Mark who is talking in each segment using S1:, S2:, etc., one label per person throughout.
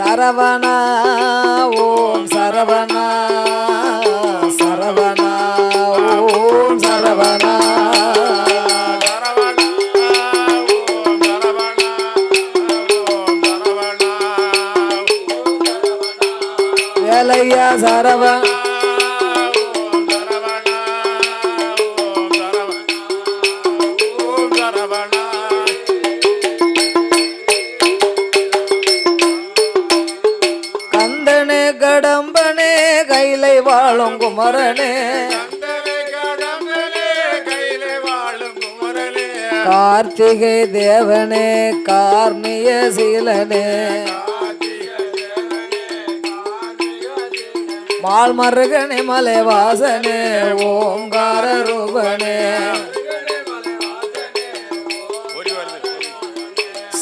S1: சரவணா ஓம் சரவணா சரவணா ஓம் சரவணா.
S2: சரவணா ஓம் சரவணா சரவணா
S1: சரவண குமரனே. கார்த்திகை தேவனே கார்ணிய சீலனே. மால்மருகனே மலைவாசனே ஓங்கார ரூபனே.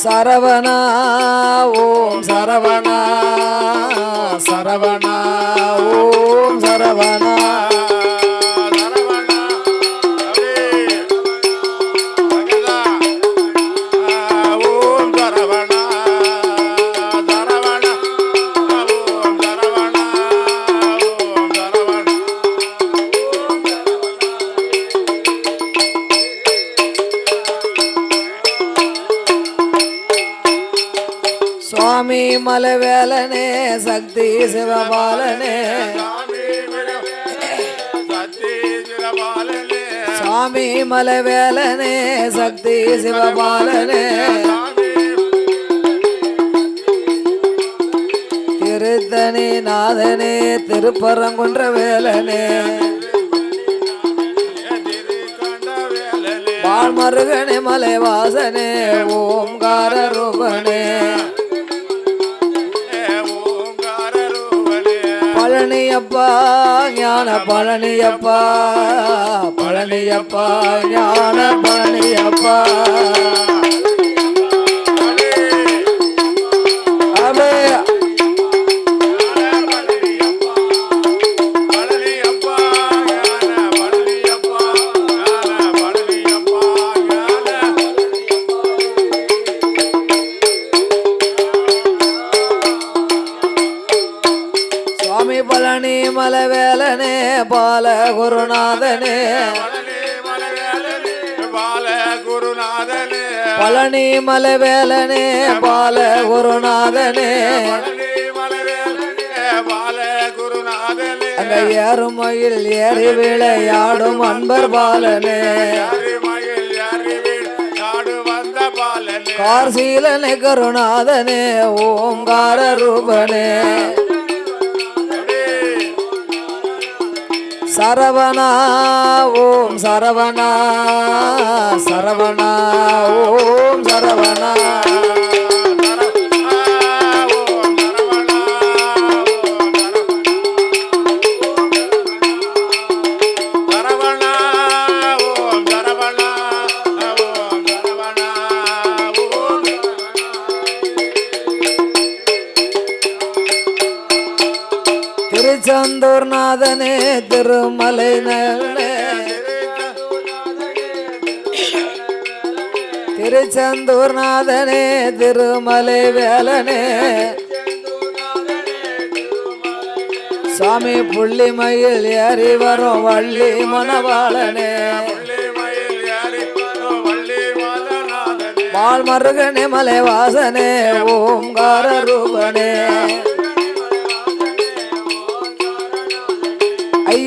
S1: சரவணா ஓம் சரவணா சரவணா. மலைவேலனே சக்தி சிவபாலனே.
S2: சாமி சத்தி சிரபாலனே
S1: சுவாமி மலைவேலனே சக்தி சிவபாலனே.
S2: சாமி
S1: திருத்தணி நாதனே திருப்பரங்குன்ற வேலனே
S2: திருக்கண்ட வேலனே
S1: வாழ்மருகனே மலைவாசனே ஓம்கார ரூபனே. பழனியப்பா ஞான பழனியப்பா பழனியப்பா ஞான பழனியப்பா. பால குருநாதனே. பழனி மலைவேலனே பால குருநாதனே.
S2: பால குருநாதனே
S1: அங்க ஏறுமையில் ஏறி விளையாடும் அன்பர் பாலனே. கார்சீலனே கருநாதனே ஓங்கார ரூபனே. சரவணா ஓம் சரவணா சரவணா ஓம் சரவணா. திருச்செந்தூர் நாதனே திருமலை வேலனே. சாமி புள்ளிமயில் ஏறி வரும் வள்ளி மணவாளனே. வாழ்மருகனே மலைவாசனே ஓங்கார ரூபனே.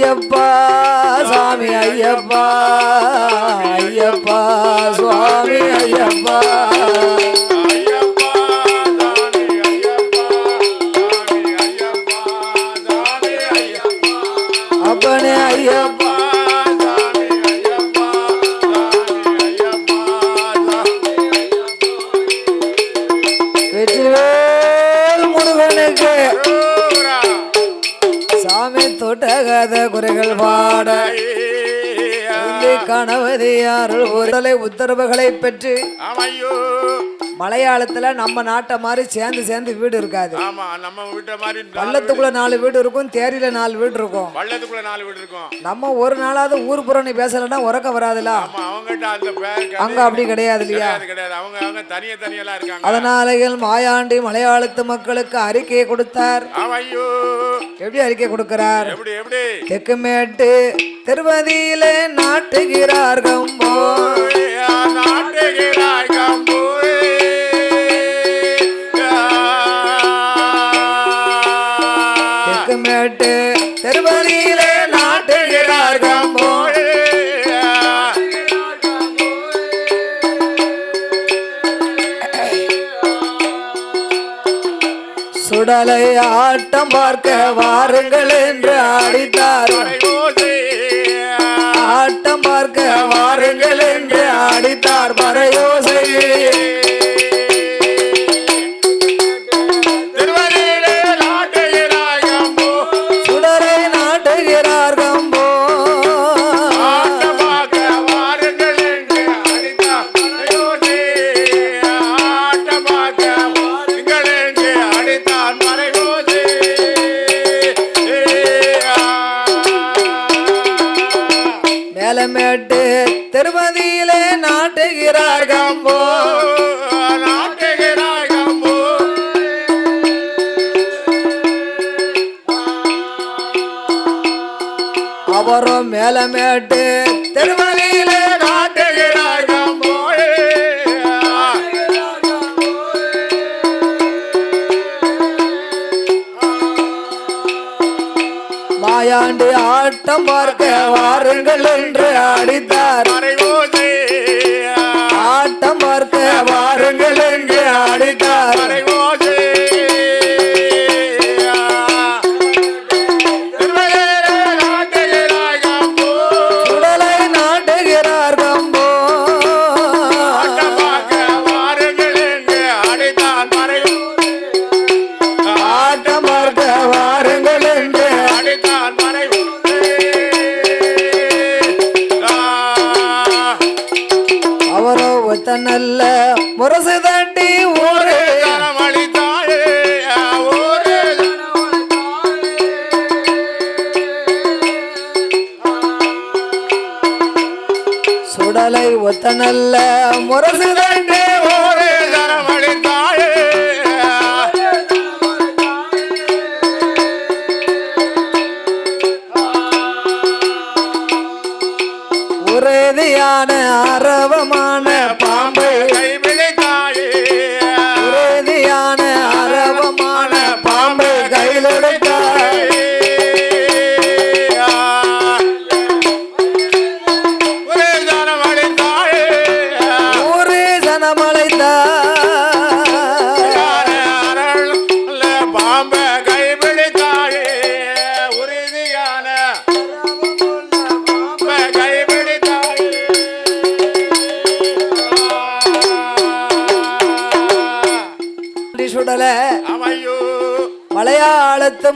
S1: ஐயப்பா சாமி ஐயப்பா ஐயப்பா சுவாமி ஐயப்பா. கணவதி அருள் உத்தரவை உத்தரவுகளை பெற்று
S2: அமையோ
S1: மலையாளத்துல நம்ம நாட்டை மாதிரி சேர்ந்து சேர்ந்து வீடு இருக்காது.
S2: ஆமா நம்ம வீட்டை மாதிரி நாலு வீடு-
S1: பள்ளத்துக்குள்ள நாலு வீடு இருக்கும் தேரியில நாலு வீடு இருக்கும்.
S2: பள்ளத்துக்குள்ள நாலு வீடு இருக்கும்.
S1: நம்ம ஒரு நாளாவது ஊர் புறம் நீ பேசலன்னா உறக்க வராதுல? அங்க அப்படி கிடையாது இல்லையா?
S2: அவங்க அவங்க தனியா தனியெல்லாம் இருக்காங்க.
S1: அதனாலைகள் மாயாண்டி மலையாளத்து மக்களுக்கு அறிக்கையை கொடுத்தார். எப்படி அறிக்கை கொடுக்கிறார்? தெக்குமேட்டு திருவதியிலே நாட்டுகிறார் கம்போ
S2: நாட்டுகிறாய் கம்பூரே.
S1: சுடலை ஆட்டம் பார்க்க வாருங்கள் என்று அடித்தார் மேலமேட்டு திருமதியிலே
S2: நாட்டுகிறாய் கம்பு.
S1: ஆட்டம் பார்க்க வாருங்கள் என்று அடித்தார் நல்ல முரசு தண்டி ஊரே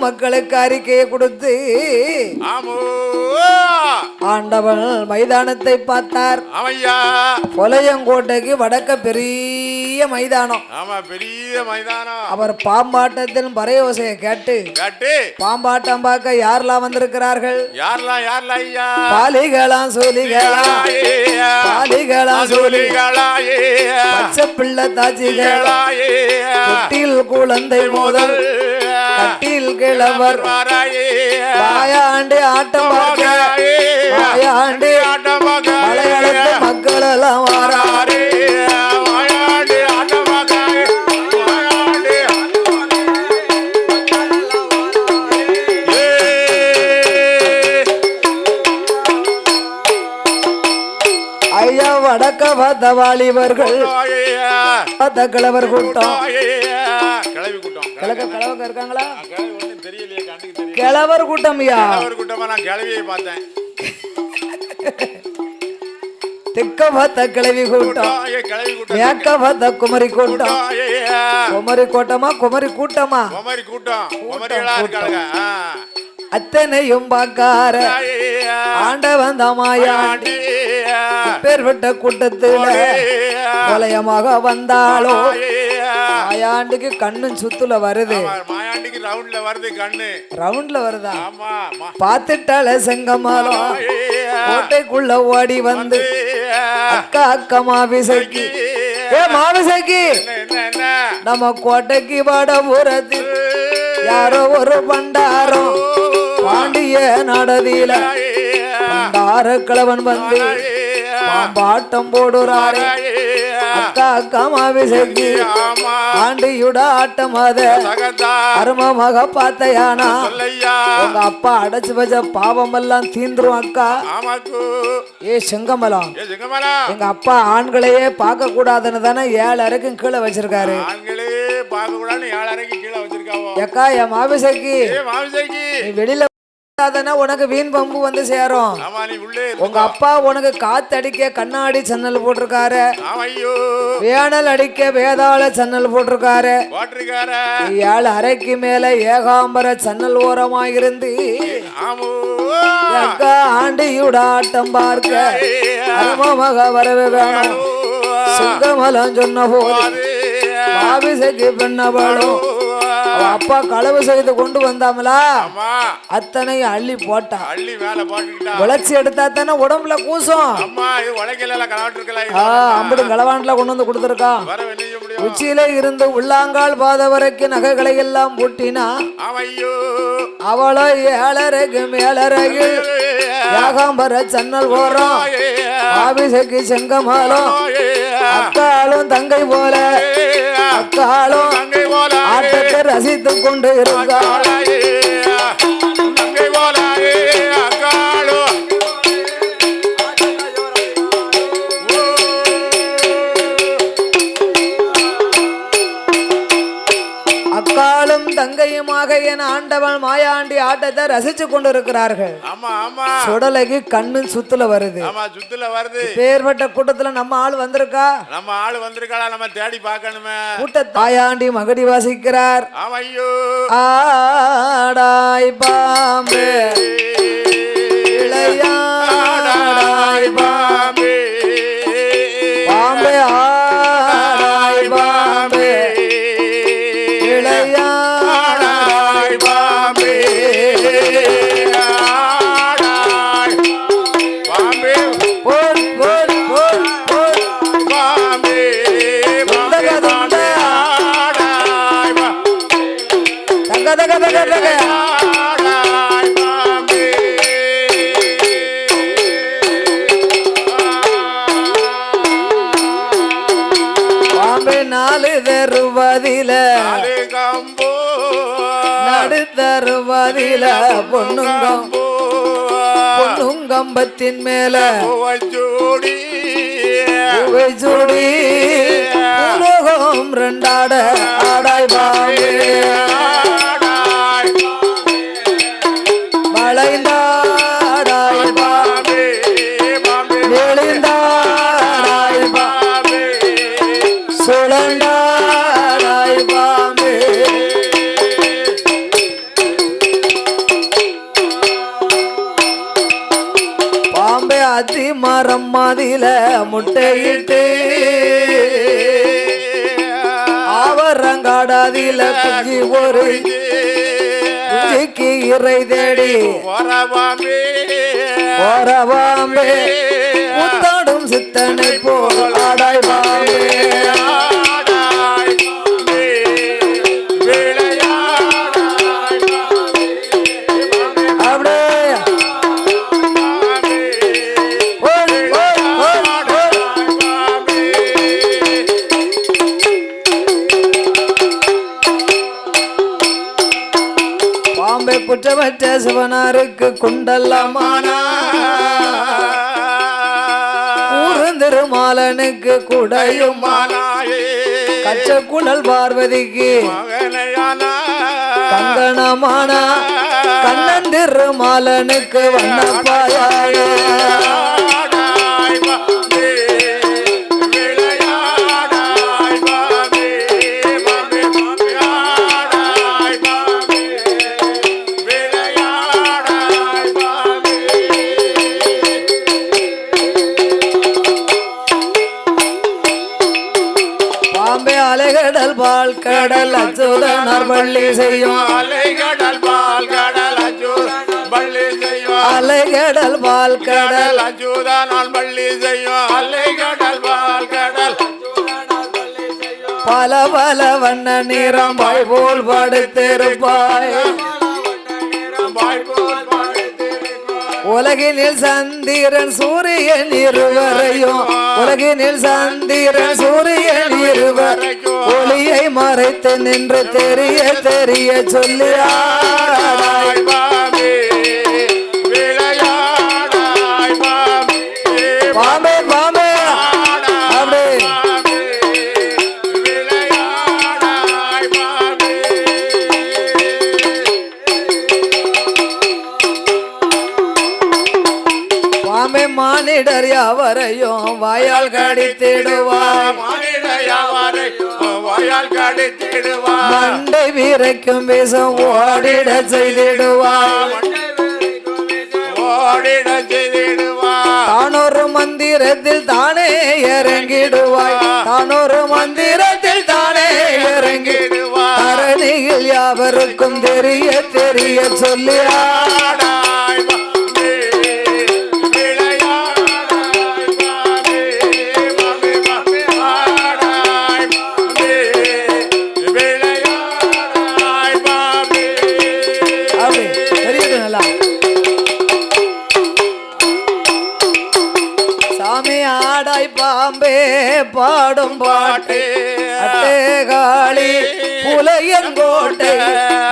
S1: மக்களுக்கு அறிக்கையை கொடுத்து ஆண்டவன் மைதானத்தை பார்த்தார்.
S2: அமையா
S1: புலையங்கோட்டைக்கு வடக்க பெரிய மைதானம்.
S2: ஆமா பெரிய மைதானம்.
S1: அவர் பாம்பாட்டத்தின் பறையோசையை கேட்டு
S2: கட்டு
S1: பாம்பாட்டம் பார்க்க யாரெல்லாம் வந்திருக்கிறார்கள்?
S2: யாரெல்லாம் யாரெல்லாம் ஐயா?
S1: பாலிகளாம் சூலிகளா பாலிகளாம் சூலி
S2: சூலிகளாயே
S1: பச்சை பிள்ளை தாச்சிகள்
S2: களாயே
S1: கட்டில் குழந்தை முதல் கட்டில் கிழவர். வாயாண்டி ஆட்டம் பார்க்க. வாயாண்டி. மக்கள் எல்லாம் வாரா வடக்க பார்த்த வாலிபர்கள் கிழவர் கூட்டம் கிழக்க கிழவங்க இருக்காங்களா? கிழவர் கூட்டம் ஐயா
S2: கூட்டமா நான் கிளவியை பார்த்தேன்.
S1: தெக்க பார்த்த கிழவி கூட்டம்
S2: ஏ கிளவி கூட்டம்
S1: மேக்க பார்த்த குமரி கூட்டம். குமரி கூட்டமா குமரி கூட்டமா.
S2: குமரி கூட்டம்.
S1: அத்தனையும் பார்க்கார ஆண்டவன் தமாயாண்டி பேர்பட்ட கூட்டத்துல கொலையமாக வந்தாளோ மாயாண்டிக்கு கண்ணும் சுத்துல வருது.
S2: மாயாண்டிக்கு ரவுண்ட்ல வருது கண்ணு.
S1: ரவுண்ட்ல வருதா?
S2: ஆமா மா-
S1: பார்த்துட்டால செங்கமாலம் கோட்டைக்குள்ள ஓடி வந்து அக்கா அக்கா மாவிசைக்கு. ஏ மாவிசைக்கு. நம்ம கோட்டைக்கு வடபுறத்தில் யாரோ ஒரு பண்டாரம். பாண்டிய நடதியில பண்டார கிழவன் வந்து பாம்பாட்டம் போடுறாரு. அக்கா அக்கா மாவிசைக்கு
S2: ஆமா
S1: ஆண்டியுட ஆட்டம் அத அருமமாக பார்த்தையானா? உங்க அப்பா அடைச்சு வச்ச பாவம் எல்லாம் தீந்துரும் அக்கா. ஏ செங்கமலம் எங்க அப்பா ஆண்களையே பார்க்க கூடாதுன்னு தானே ஏழு அரைக்கும் கீழே வச்சிருக்காரு.
S2: கூடாதுன்னு ஏழரைக்கு கீழே வச்சிருக்காவோ?
S1: ஏக்கா என் மாவிசைக்கு வெளியில தானே உனக்கு வீண் பம்பு வந்து சேரும். உங்க அப்பா உனக்கு காத்தடிக்க கண்ணாடி சன்னல் போட்டிருக்காரு. வேனல் அடிக்க வேதாள சன்னல் போட்டிருக்காரு. ஏழு அறைக்கு மேல ஏகாம்பர சன்னல் ஓரமா இருந்து
S2: ஆமோ
S1: அக்கா ஆண்டியுட ஆட்டம் பார்க்க அருமமாக வரவே வேணும். சிங்கமலம் சொன்ன போது மாவிசைக்கு பெண்ணவளும் அப்பா களவு செய்து கொண்டு வந்தாமலா? அத்தனை அள்ளி போட்டா.
S2: அள்ளி மேல போட்டுக்கிட்டா.
S1: உழைச்சி எடுத்தா தானே உடம்புல கூசும்.
S2: அம்மா இது உடைக்கல கலாட்டு இருக்கலாம்
S1: ஆ அம்புடு களவாண்டுல கொண்டு வந்து
S2: முடியும்
S1: உச்சியில இருந்து உள்ளாங்கால் பாத வரைக்கும் நகைகளை எல்லாம் பூட்டினா அவளோ ஏழரைக்கு மேலரையில் ஏகாம்பர சன்னல் போறோம். ஆபிசைக்கு செங்கமாலும் அக்காலும் தங்கை போல. அக்காலும் ஆட்டத்தை ரசித்துக் கொண்டு இருக்கா என் ஆண்டவன் மாயாண்டி ஆட்டத்தை ரசிச்சு கொண்டு இருக்கிறார்கள் சுடலைக்கு கண்ணு சுத்துல வருது.
S2: சுத்துல வருது.
S1: பேர்பட்ட கூட்டத்துல நம்ம ஆள் வந்திருக்கா?
S2: நம்ம ஆளு வந்திருக்காளா? நம்ம தேடி பார்க்கணுமே.
S1: கூட்ட தாயாண்டி மகடி வாசிக்கிறார். ஆடாய் பாம்பே. தருவதில பொண்ணுங்கம் பொண்ணுங்கம்பத்தின் மேல பூவை சூடி. உலகம் ரெண்டாட ஆடாய் மாதில முட்டையிட்டு ஆவரங்காடாதில குஞ்சி ஒரு குஞ்சிக்கு இறை தேடி
S2: வரவாமே.
S1: போற பாம்பே முத்தாடும் சித்தனை போல் ஆடாய் குற்றமற்ற சிவனாருக்கு குண்டல்லமானா ஊருந்திருமாலனுக்கு குடையும்
S2: மானாயே
S1: கச்ச குழல் பார்வதிக்கு கங்கணமானா கண்ணன் திருமாலனுக்கு வண்ணப்பாயான கடல் அச்சுதனார் பள்ளி செய்யும்.
S2: அலைகடல் பால் கடல் அச்சுதன் பள்ளி செய்யும்.
S1: அலைகடல் பால் கடல்.
S2: அச்சுதனால் பள்ளி செய்யும். அலைகடல் பால் கடல்
S1: பல பல வண்ண நிறம் பாய் போல் படுத்திருப்பாய். உலகினில் சந்திரன் சூரியன் இருவரையும். உலகினில் சந்திரன் சூரியன் இருவர். ஒளியை மறைத்து நின்று தெரிய தெரிய சொல்லியா மானிடர் யாவரையும் வாயால் கடித்திடுவாய்
S2: மனிதயாவரை வாயால் கடித்திடுவார்.
S1: மண்டை வீரைக்கும் விஷம் ஓடிட செய்திடுவாய்
S2: ஓடிட செய்திடுவார்.
S1: தானொரு மந்திரத்தில் தானே இறங்கிடுவாய். தானொரு மந்திரத்தில் தானே இறங்கி தரணியில் யாவருக்கும் தெரிய தெரிய சொல்லி பாம்பே பாடும் பாட்டு. அட்டே காளி புலையங்கோட்டை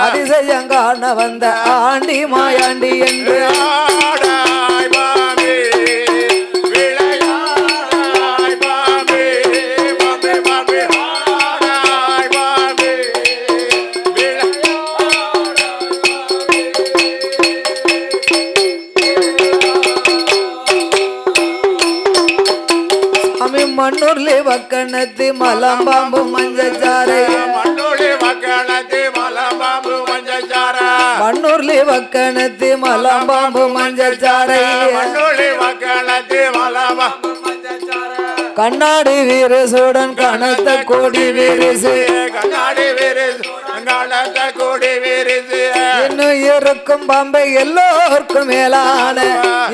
S1: அதிசயங்காண வந்த ஆண்டி மாயாண்டி என்று.
S2: ஆடாய்
S1: மண்ணூர்லி வக்கணத்து மலம்பாம்பு மஞ்சச்சாரை
S2: மண்ணோடி மக்களத்தி மலபாம்பு மஞ்சச்சார
S1: மண்ணூர்லி வக்கணத்து மலம்பாம்பு மஞ்சச்சாரை கண்ணாடி வீரசுடன் கனத்த கொடி வீரிசு.
S2: கண்ணாடி விரிசு கண்ணத்த கூடி விரிசு.
S1: இன்னும் இருக்கும் பாம்பை எல்லோருக்கும் மேலான.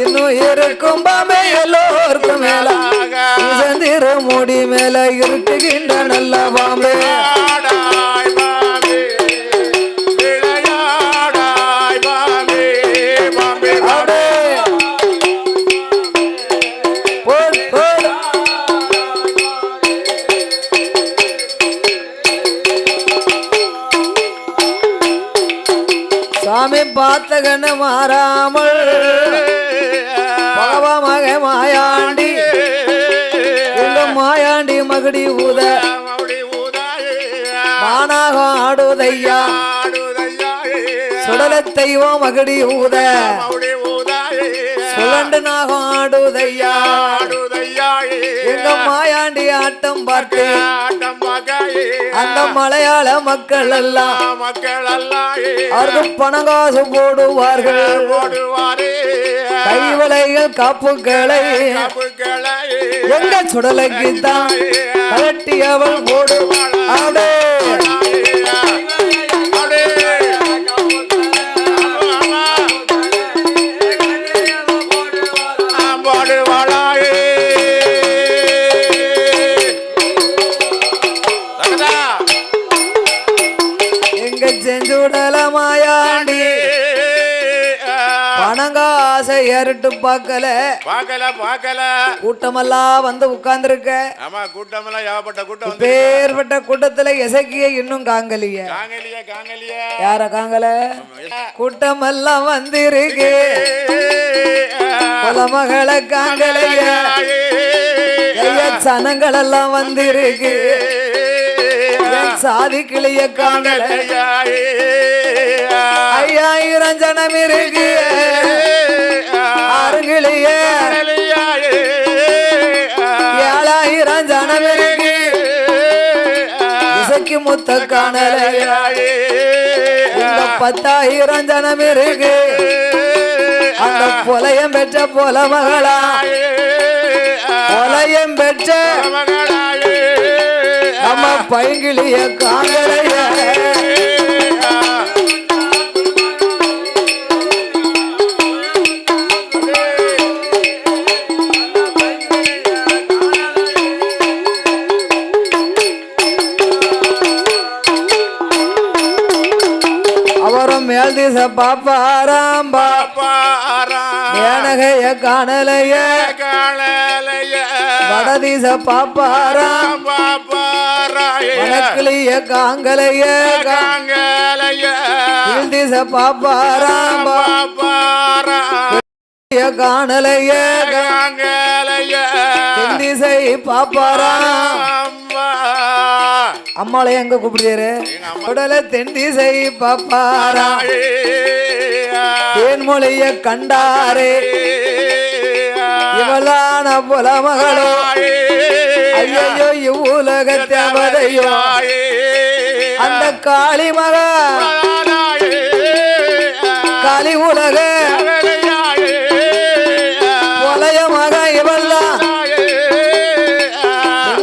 S1: இன்னும் இருக்கும் பாம்பை எல்லோருக்கும் மேலான. சந்திர முடி மேல இருக்குகின்ற நல்ல பாம்பே. பார்த்த கண்ணு மாறாமல் பாவமாக மாயாண்டி எங்க மாயாண்டி மகடி ஊத மானாக ஆடுதையா சுடல தெய்வம் மகடி ஊத சுழண்டு நாகம் ஆடுதையா எங்க மாயாண்டி ஆட்டம் பார்த்து ஆட்டம் அந்த மலையாள மக்கள் எல்லாம்
S2: மக்கள் எல்லாம்
S1: அவர்கள் பணங்காசு போடுவார்கள்
S2: போடுவாரே.
S1: கைவளைகள் காப்புகளை. எங்க சுடலைக்கு தான் கலட்டி அவள் போடுவாள். அடே ஏறிட்டு பார்க்கல.
S2: பாக்கல பாக்கல
S1: கூட்டமெல்லாம் வந்து உட்கார்ந்துருக்க.
S2: ஆமா கூட்டமெல்லாம் ஏகப்பட்ட கூட்டம்
S1: பேர்பட்ட கூட்டத்துல எசக்கிய இன்னும் காங்கலிய.
S2: காங்கலிய காங்கலிய.
S1: யார காங்கல? கூட்டமெல்லாம் வந்திருக்கு. குலமகளை காங்கலைய. ஐயா சனங்கள் எல்லாம் வந்திருக்கு. சாதி கிளிய காங்கல ஐயாயிரம் ஜனம் இருக்கு. ஆறுகிளிய ஏழாயிரம் ஜனம் இருக்கு. இசைக்கு முத்த காணலைய பத்தாயிரம் ஜனம் இருக்கு. அந்த புலையம் பெற்ற புல மகளா புலையம் பெற்ற நம்ம பைங்கிளிய காங்களைய அவரும் மேல் திச பாப்பாராம். பா
S2: பாப்பாரா
S1: மேனகைய காணலைய.
S2: காலைய
S1: வடதிச பாப்பாராம்.
S2: பாப்பாராய
S1: வடக்கிளிய காங்கலைய.
S2: காங்கலைய.
S1: திச பாப்பாராம் பா
S2: பாப்பாரா
S1: காணலைய.
S2: காங்கலைய.
S1: திசை பாப்பாராம்
S2: அம்மா
S1: அம்மாளை எங்க கூப்பிடுறாரு? உடல தென் திசை பாப்பாராம் தேன்மொழிய கண்டாரே. இவளான புல மகளோ ஐயோ இவ்வுலக தேவதையோ அந்த காளி மக. காளி உலக. புலைய மக இவள்லாம்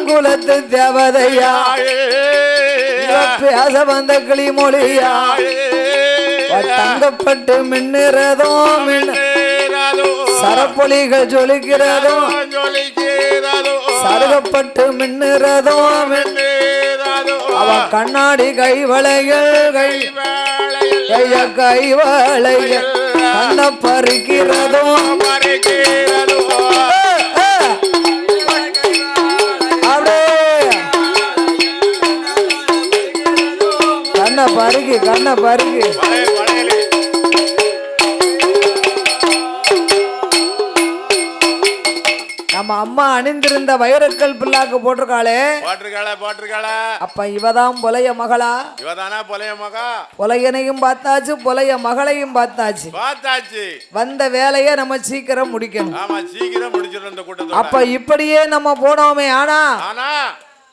S1: குலத்து தேவதையா. பேச வந்த கிளி மொழியா தங்கப்பட்டு மின்னுறதோ மின்னு சரப்பொலிகள் ஜொலிக்கிறதோ. சருகப்பட்டு மின்னுறதோ அவ கண்ணாடி கைவளைகள் கை கைவளைகள் கண்ண பறிக்கிறதோ கண்ண பருகி கண்ண பருகி. நம்ம அம்மா அணிந்திருந்த வைரக்கல் பிள்ளாக்கு போட்டிருக்காளே.
S2: போட்டிருக்காள போட்டிருக்காள.
S1: அப்ப இவதான் புலைய மகளா?
S2: இவதானா பொலைய மகா?
S1: புலையனையும் பார்த்தாச்சு புலைய மகளையும் பார்த்தாச்சு.
S2: பார்த்தாச்சு.
S1: வந்த வேலையை நம்ம சீக்கிரம் முடிக்கணும்.
S2: ஆமா சீக்கிரம் முடிச்சிடும் இந்த கூட்டத்தோட.
S1: அப்ப இப்படியே நம்ம போனோமே ஆனா
S2: ஆனா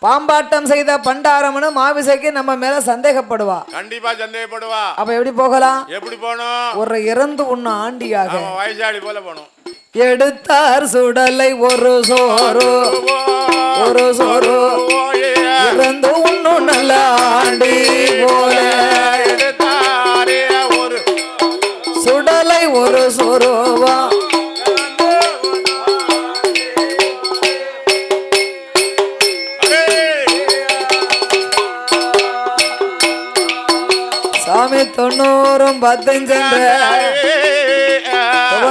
S1: பாம்பாட்டம் செய்த பண்டாரம்னு மாவிசைக்கு நம்ம மேல சந்தேகப்படுவா.
S2: கண்டிப்பா சந்தேகப்படுவா.
S1: அப்ப எப்படி போகலாம்?
S2: எப்படி போகணும்?
S1: ஒரு இறந்து உண்ண ஆண்டியாக.
S2: வயசாளி போல போகணும்.
S1: எடுத்தார் சுடலை ஒரு சோறு ஒரு சோறு. இறந்து உண்ணும் நல்ல ஆண்டி போல.
S2: ஒரு
S1: சுடலை ஒரு சோறுவா. சாமி தொண்ணூறும் பத்தஞ்சு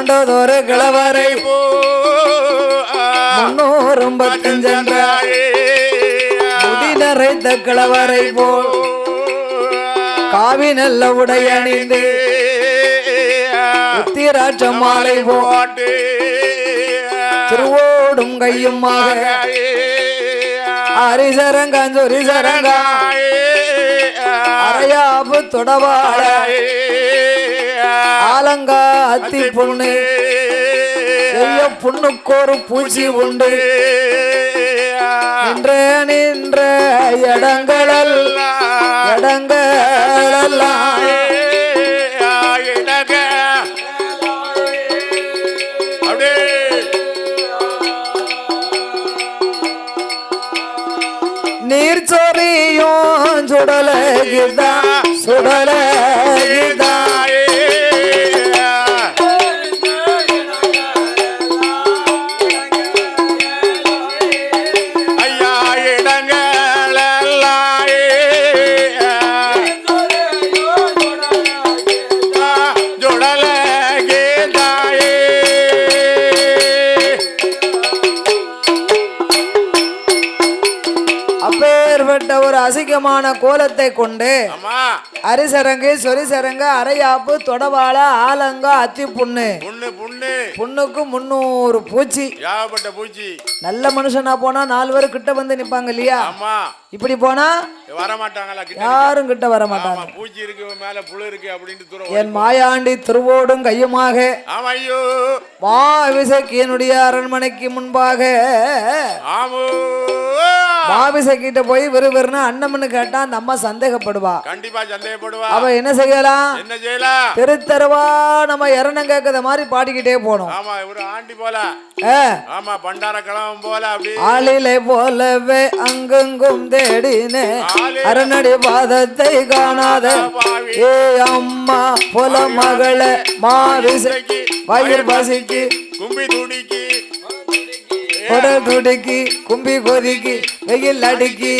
S1: கொண்டதொரு கிழவரை முன்னூறும் பத்தஞ்சென்ற முடி நிறைந்த கிழவரை போல் காவி நல்ல உடை அணிந்து உத்திராட்ச மாலை
S2: போட்டு
S1: திருவோடும் கையுமாக அரிசரங்காஞ்சொரி சரங்கா அரையாபு தொடவாட ஆலங்கா அத்தி புண்ணு. செய்ய புண்ணுக்கோரு பூச்சி உண்டு. நின்ற நின்ற இடங்களல் இடங்களெல்லாம். நீர் சொரியும் சுடலகிதா சுடலகிதா விதமான கோலத்தை கொண்டு அரிசரங்கு சொரிசரங்கு அரையாப்பு தொடவாள ஆலங்கா அத்தி புண்ணு
S2: புண்ணு. புண்ணு
S1: புண்ணுக்கு முன்னூறு பூச்சி.
S2: ஏகப்பட்ட பூச்சி.
S1: நல்ல மனுஷனா போனா நாலு பேர் கிட்ட வந்து நிப்பாங்க இல்லையா?
S2: ஆமா.
S1: இப்படி போனா
S2: வர மாட்டாங்களா
S1: யாரும் கிட்ட வர மாட்டாங்க
S2: பூச்சி இருக்கு மேல புழு இருக்கு அப்படின்ட்டு
S1: என் மாயாண்டி திருவோடும் கையுமாக.
S2: ஆமா ஐயோ.
S1: மா விசக்கியனுடைய அரண்மனைக்கு முன்பாக.
S2: ஆமோ.
S1: மாபிசை கிட்ட போய் விறுவிறுன்னு அண்ணம்னு கேட்டா அந்த அம்மா சந்தேகப்படுவா.
S2: கண்டிப்பா
S1: அவ என்ன செய்யலாம்
S2: என்ன செய்யலாம்
S1: தெரு தெருவா நம்ம இரணம் கேட்கற மாதிரி பாடிக்கிட்டே போனோம்
S2: ஆமா ஒரு ஆண்டி போல. ஆமா பண்டார கிழவன் போல அப்படி.
S1: ஆளிலை போலவே அங்கெங்கும் தேடினே அரணடி பாதத்தை காணாத ஏ அம்மா புல மகள மாவிசை வயிறு பசிக்கு.
S2: கும்பி துடிக்கி.
S1: உடல் துடிக்கி கும்பி கொதிக்கி வெயில் அடிக்கி.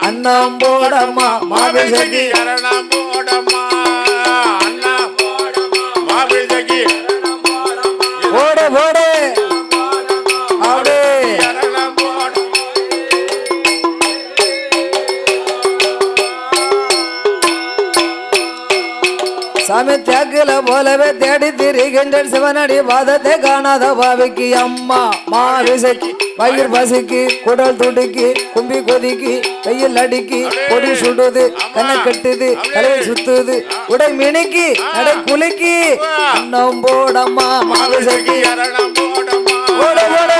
S1: அண்ணம் போடம்மா மாவிசைக்கு
S2: அரணம் போடம்மா
S1: போலவே தேடி திரிகின்ற சிவனடி பாதத்தை காணாத பாவிக்கு அம்மா. மாவிசைக்கு வயிறு பசிக்கு குடல் துடிக்கு கும்பி கொதிக்கு வெயில் அடிக்கி பொடி சுடுது கண்ணை கட்டுது தலையை சுத்துது உடை மினுக்கி நடை குலுக்கி. அண்ணம் போடம்மா மாவிசைக்கு.
S2: அரணம் போடம்மா.
S1: போடு போடு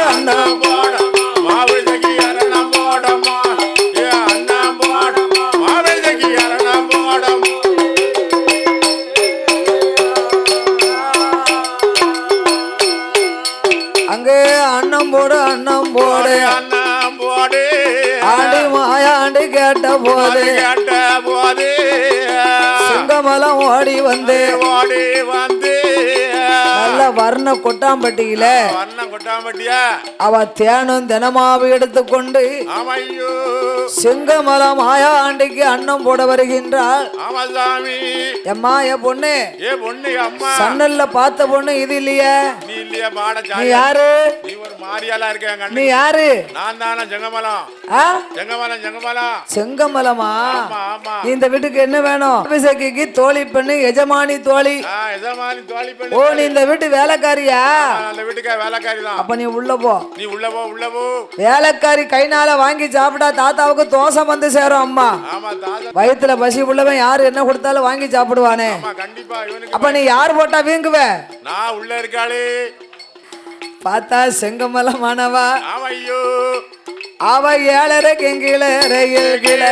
S1: மாயாண்டி கேட்ட போது
S2: கேட்ட போது
S1: சிங்கமலம் ஓடி வந்து
S2: ஓடி வந்து
S1: நல்ல வர்ண கொட்டாம்பட்டியில
S2: கொட்டாம்பட்டியா?
S1: அவ தேனும் தினமாவை எடுத்துக்கொண்டு சிங்கமலம் ஆயாண்டிக்கு அன்னம் போட வருகின்றாள். எம்மா என் பொண்ணு? சன்னல்ல பார்த்த பொண்ணு இது இல்லையே?
S2: நீ
S1: யாரு?
S2: நீ
S1: யாரு?
S2: நான் தானே செங்கமலம். செங்கமலம் செங்கமலம்?
S1: செங்கமலமா இந்த வீட்டுக்கு என்ன வேணும்? அபிஷேகிக்கு தோழி பெண்ணு எஜமானி தோழி.
S2: எஜமானி தோழி
S1: ஓ
S2: பண்ணு
S1: நீ இந்த வீட்டு வேலைக்காரியா?
S2: அந்த வீட்டுக்கா வேலைக்காரி தான்.
S1: அப்ப நீ உள்ள போ.
S2: நீ உள்ள போ உள்ள போ.
S1: வேலைக்காரி கைனால வாங்கி சாப்பிட்டா தாத்தாவுக்கு தோசை வந்து சேரும் அம்மா. வயித்துல பசி உள்ளவன் யாரு என்ன கொடுத்தாலும் வாங்கி சாப்பிடுவானே.
S2: ஆமா கண்டிப்பா இவனுக்கு
S1: அப்ப நீ யார் போட்டா வீங்குவ?
S2: நான் உள்ள இருக்காளே.
S1: பார்த்தா செங்கமலமானவா?
S2: ஆமா ஐயோ
S1: அவ ஏழரை கெங்கில ரயில் கீழ.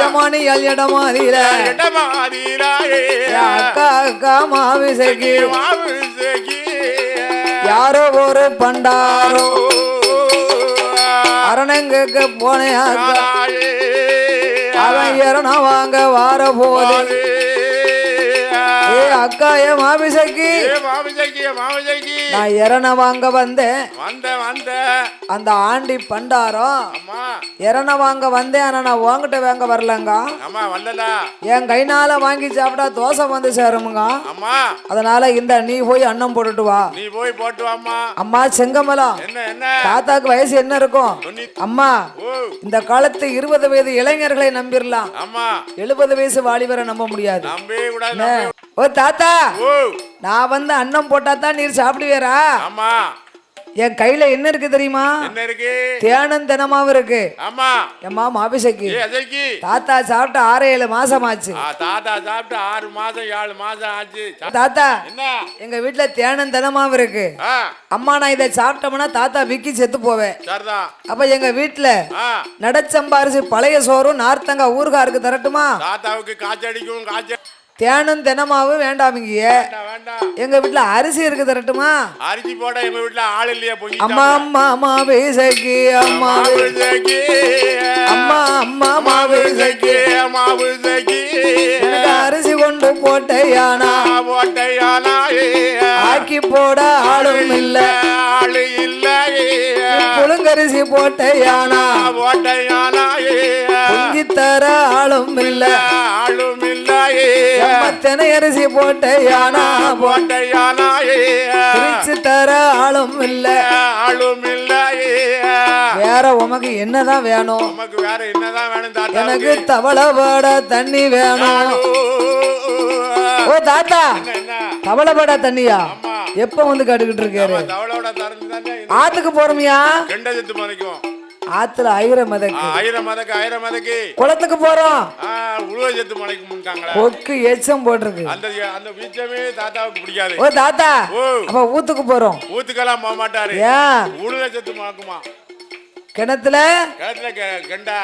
S1: எஜமானி
S2: இடமாதிராயே
S1: அக்கா அக்கா மாவிசைக்கு.
S2: மாவிசகி
S1: யாரோ ஒரு பண்டாரோ. அரணங்கக்கு போனே அவன் இரணம் வாங்க வார. போது அக்கா ஏ
S2: மாவிசகி
S1: நான் இரணம் வாங்க வந்தேன்.
S2: வந்த வந்த.
S1: அந்த ஆண்டி பண்டாரம் இரண வாங்க வந்தேன் ஆனா நான் உங்ககிட்ட வாங்க வரலங்க? என் கைனால வாங்கி சாப்பிட்டா தோசை வந்து சேருமுங்க? அதனால இந்த நீ போய் அன்னம் போட்டுட்டு வா.
S2: நீ போய் போட்டு
S1: அம்மா.
S2: என்ன
S1: தாத்தாக்கு வயசு என்ன இருக்கும்? அம்மா இந்த காலத்து இருபது வயது இளைஞர்களை நம்பிடலாம் எழுபது வயசு வாலிபரை நம்ப முடியாது. ஓ தாத்தா நான் வந்து அன்னம் போட்டா தான் நீர் சாப்பிடுவீரா?
S2: ஆமா.
S1: என் கையில என்ன இருக்கு தெரியுமா?
S2: என்ன இருக்கு?
S1: தேனும் தினமாவும் இருக்கு.
S2: ஆமா.
S1: மாபிசைக்கு.
S2: ஏ அஜய்க்கு
S1: தாத்தா சாப்பிட்டு ஆறு ஏழு மாசம் ஆச்சு
S2: தாத்தா சாப்பிட்டு ஆறு மாசம் ஏழு மாசம் ஆச்சு.
S1: தாத்தா எங்க வீட்டுல தேனும் தினமாவும் இருக்கு. அம்மா நான் இதை சாப்பிட்டோம்னா தாத்தா விக்கி செத்து போவேன். அப்ப எங்க வீட்டுல நடச்சம்பாரிசி பழைய சோறும் நார்த்தங்க ஊறுகாருக்கு தரட்டுமா?
S2: தாத்தாவுக்கு காய்ச்சடிக்கும் காய்ச்சல்
S1: தேனும் தினமாவும் வேண்டாமிங்க
S2: வேண்டாம்
S1: எங்க வீட்டுல அரிசி இருக்கு தரட்டுமா?
S2: அரிசி போட எங்க வீட்டுல ஆள் இல்லையா பொங்கி
S1: அம்மா அம்மா அம்மா. பேசக்கி அம்மா அம்மா அம்மா அம்மா
S2: மாவுசகி மாவுசகி
S1: எனக்கு அரிசி கொண்டு போட்டையானா?
S2: போட்டையானாயே
S1: ஆக்கி போட ஆளும் இல்ல.
S2: ஆளு இல்லையே
S1: புழுங்கரிசி போட்டையானா?
S2: போட்டையானாயே
S1: பொங்கி தர ஆளும் இல்ல.
S2: இல்லையே
S1: தெனை அரிசி போட்டையானா?
S2: போட்டையானாயே.
S1: பிரிச்சு தர ஆளும் இல்ல.
S2: ஆளும் இல்லையே.
S1: வேற உமக்கு என்னதான் வேணும்?
S2: நமக்கு வேற என்னதான் வேணும் தாத்தா?
S1: எனக்கு தவளை போட தண்ணி வேணும். ஓ தாத்தா. தவளை போட தண்ணியா? எப்ப வந்து கட்டுக்கிட்டு இருக்காரு? ஆத்துக்கு போறோமியா.
S2: கெண்ட செத்து மறைக்கும்.
S1: ஆத்துல ஐர மதக்கு.
S2: ஆயிரம் மதக்கு ஆயிரம் மதக்கு.
S1: குளத்துக்கு போறோம்.
S2: ஆ, உழுவ செத்து மலைக்கு முன்காங்களே
S1: கொக்கு எச்சம் போட்டிருக்கு.
S2: அந்த அந்த வீச்சமே தாத்தாவுக்கு பிடிக்காது.
S1: ஓ தாத்தா
S2: ஓ.
S1: அப்ப ஊத்துக்கு போறோம்.
S2: ஊத்துக்கெல்லாம் போக மாட்டாரு.
S1: ஏன்
S2: உழுவ செத்து மணக்குமா?
S1: கிணத்துல?
S2: கிணத்துல கெண்டா.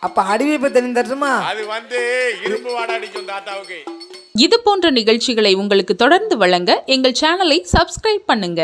S1: அப்ப அடிவிப்பு தெரிந்து தட்டுமா
S2: அது வந்து இரும்பு வாடை அடிக்கும் தாத்தாவுக்கு.
S3: இது போன்ற நிகழ்ச்சிகளை உங்களுக்கு தொடர்ந்து வழங்க எங்கள் சேனலை சப்ஸ்கிரைப் பண்ணுங்க.